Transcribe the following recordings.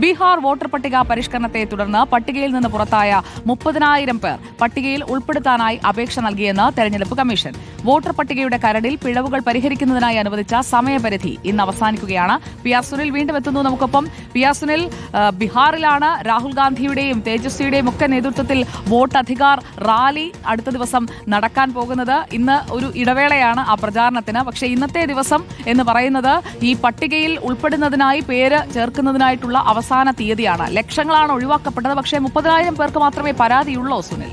Bihar voter പട്ടിക പരിഷ്കരണത്തെ തുടർന്ന് പട്ടികയിൽ നിന്ന് പുറത്തായ മുപ്പതിനായിരം പേർ പട്ടികയിൽ ഉൾപ്പെടുത്താനായി അപേക്ഷ നൽകിയെന്ന് തെരഞ്ഞെടുപ്പ് കമ്മീഷൻ. വോട്ടർ പട്ടികയുടെ കരടിൽ പിഴവുകൾ പരിഹരിക്കുന്നതിനായി അനുവദിച്ച സമയപരിധി ഇന്ന് അവസാനിക്കുകയാണ്. പി ആർ സുനിൽ വീണ്ടും എത്തുന്നു നമുക്കൊപ്പം. പി ആർ സുനിൽ ബീഹാറിലാണ് രാഹുൽ ഗാന്ധിയുടെയും തേജസ്വിയുടെയും ഒക്കെ നേതൃത്വത്തിൽ വോട്ട് അധികാർ റാലി അടുത്ത ദിവസം നടക്കാൻ പോകുന്നത്. ഇന്ന് ഒരു ഇടവേളയാണ് ആ പ്രചാരണത്തിന്. പക്ഷേ ഇന്നത്തെ ദിവസം എന്ന് പറയുന്നത് ഈ പട്ടികയിൽ ഉൾപ്പെടുന്നതിനായി പേര് ചേർക്കുന്നതിനായിട്ടുള്ള അവസാന തീയതിയാണ്. ലക്ഷങ്ങളാണ് ഒഴിവാക്കപ്പെട്ടത്. പക്ഷേ മുപ്പതിനായിരം പേർക്ക് മാത്രമേ പരാതിയുള്ളൂ സുനിൽ.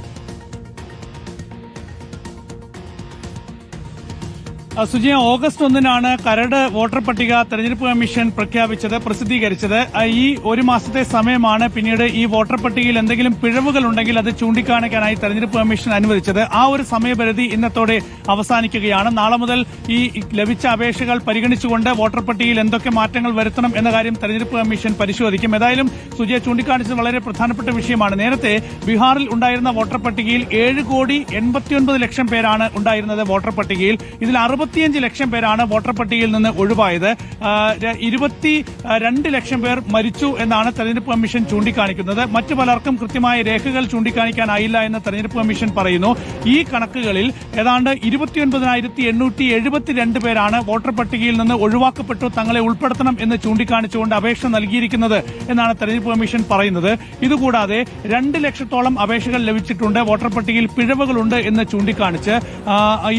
സുജിയ ഓഗസ്റ്റ് ഒന്നിനാണ് കരട് വോട്ടർ പട്ടിക തെരഞ്ഞെടുപ്പ് കമ്മീഷൻ പ്രഖ്യാപിച്ചത് പ്രസിദ്ധീകരിച്ചത്. ഈ ഒരു മാസത്തെ സമയമാണ് പിന്നീട് ഈ വോട്ടർ പട്ടികയിൽ എന്തെങ്കിലും പിഴവുകൾ ഉണ്ടെങ്കിൽ അത് ചൂണ്ടിക്കാണിക്കാനായി തെരഞ്ഞെടുപ്പ് കമ്മീഷൻ അനുവദിച്ചത്. ആ ഒരു സമയപരിധി ഇന്നത്തോടെ അവസാനിക്കുകയാണ്. നാളെ മുതൽ ഈ ലഭിച്ച അപേക്ഷകൾ പരിഗണിച്ചുകൊണ്ട് വോട്ടർ പട്ടികയിൽ എന്തൊക്കെ മാറ്റങ്ങൾ വരുത്തണം എന്ന കാര്യം തെരഞ്ഞെടുപ്പ് കമ്മീഷൻ പരിശോധിക്കും. ഏതായാലും സുജയ ചൂണ്ടിക്കാണിച്ചത് വളരെ പ്രധാനപ്പെട്ട വിഷയമാണ്. നേരത്തെ ബീഹാറിൽ ഉണ്ടായിരുന്ന വോട്ടർ പട്ടികയിൽ ഏഴ് കോടി എൺപത്തിയൊൻപത് ലക്ഷം പേരാണ് ഉണ്ടായിരുന്നത് വോട്ടർ പട്ടികയിൽ. ഇതിൽ അറുപത്തിയഞ്ച് ലക്ഷം പേരാണ് വോട്ടർ പട്ടികയിൽ നിന്ന് ഒഴിവായത്. ഇരുപത്തി രണ്ട് ലക്ഷം പേർ മരിച്ചു എന്നാണ് തെരഞ്ഞെടുപ്പ് കമ്മീഷൻ ചൂണ്ടിക്കാണിക്കുന്നത്. മറ്റു പലർക്കും കൃത്യമായ രേഖകൾ ചൂണ്ടിക്കാണിക്കാനായില്ല എന്ന് തെരഞ്ഞെടുപ്പ് കമ്മീഷൻ പറയുന്നു. ഈ കണക്കുകളിൽ ഏതാണ്ട് ഇരുപത്തിയൊൻപതിനായിരത്തി എണ്ണൂറ്റി എഴുപത്തിരണ്ട് പേരാണ് വോട്ടർ പട്ടികയിൽ നിന്ന് ഒഴിവാക്കപ്പെട്ടു തങ്ങളെ ഉൾപ്പെടുത്തണം എന്ന് ചൂണ്ടിക്കാണിച്ചുകൊണ്ട് അപേക്ഷ നൽകിയിരിക്കുന്നത് എന്നാണ് തെരഞ്ഞെടുപ്പ് കമ്മീഷൻ പറയുന്നത്. ഇതുകൂടാതെ രണ്ട് ലക്ഷത്തോളം അപേക്ഷകൾ ലഭിച്ചിട്ടുണ്ട് വോട്ടർ പട്ടികയിൽ പിഴവുകളുണ്ട് എന്ന് ചൂണ്ടിക്കാണിച്ച്.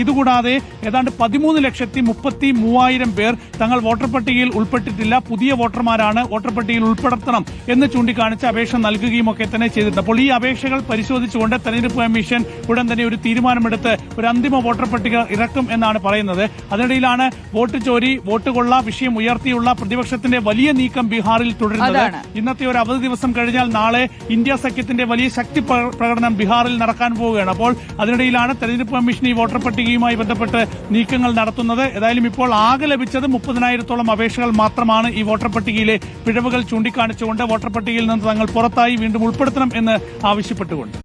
ഇതുകൂടാതെ ഏതാണ്ട് പതിമൂന്ന് ലക്ഷത്തി മുപ്പത്തി മൂവായിരം പേർ തങ്ങൾ വോട്ടർ പട്ടികയിൽ ഉൾപ്പെട്ടിട്ടില്ല. പുതിയ വോട്ടർമാരാണ് വോട്ടർ പട്ടികയിൽ ഉൾപ്പെടുത്തണം എന്ന് ചൂണ്ടിക്കാണിച്ച് അപേക്ഷ നൽകുകയും ഒക്കെ തന്നെ ചെയ്തിട്ടുണ്ട്. അപ്പോൾ ഈ അപേക്ഷകൾ പരിശോധിച്ചുകൊണ്ട് തെരഞ്ഞെടുപ്പ് കമ്മീഷൻ ഉടൻ തന്നെ ഒരു തീരുമാനമെടുത്ത് ഒരു അന്തിമ വോട്ടർ പട്ടിക ഇറക്കും എന്നാണ് പറയുന്നത്. അതിനിടയിലാണ് വോട്ട് ചോരി വോട്ട് കൊള്ള വിഷയം ഉയർത്തിയുള്ള പ്രതിപക്ഷത്തിന്റെ വലിയ നീക്കം ബീഹാറിൽ തുടരുന്നത്. ഇന്നത്തെ ഒരു അവധി ദിവസം കഴിഞ്ഞാൽ നാളെ ഇന്ത്യ സഖ്യത്തിന്റെ വലിയ ശക്തി പ്രകടനം ബീഹാറിൽ നടക്കാൻ പോവുകയാണ്. അപ്പോൾ അതിനിടയിലാണ് തെരഞ്ഞെടുപ്പ് കമ്മീഷൻ ഈ വോട്ടർ പട്ടികയുമായി ബന്ധപ്പെട്ട് നീക്കങ്ങൾ നടത്തുന്നത്. ഏതായാലും ഇപ്പോൾ ആകെ ലഭിച്ചത് മുപ്പതിനായിരത്തോളം അപേക്ഷകൾ മാത്രമാണ് ഈ വോട്ടർ പട്ടികയിലെ പിഴവുകൾ ചൂണ്ടിക്കാണിച്ചുകൊണ്ട് വോട്ടർ പട്ടികയിൽ നിന്ന് തങ്ങൾ പുറത്തായി വീണ്ടും ഉൾപ്പെടുത്തണം എന്ന് ആവശ്യപ്പെട്ടുകൊണ്ട്.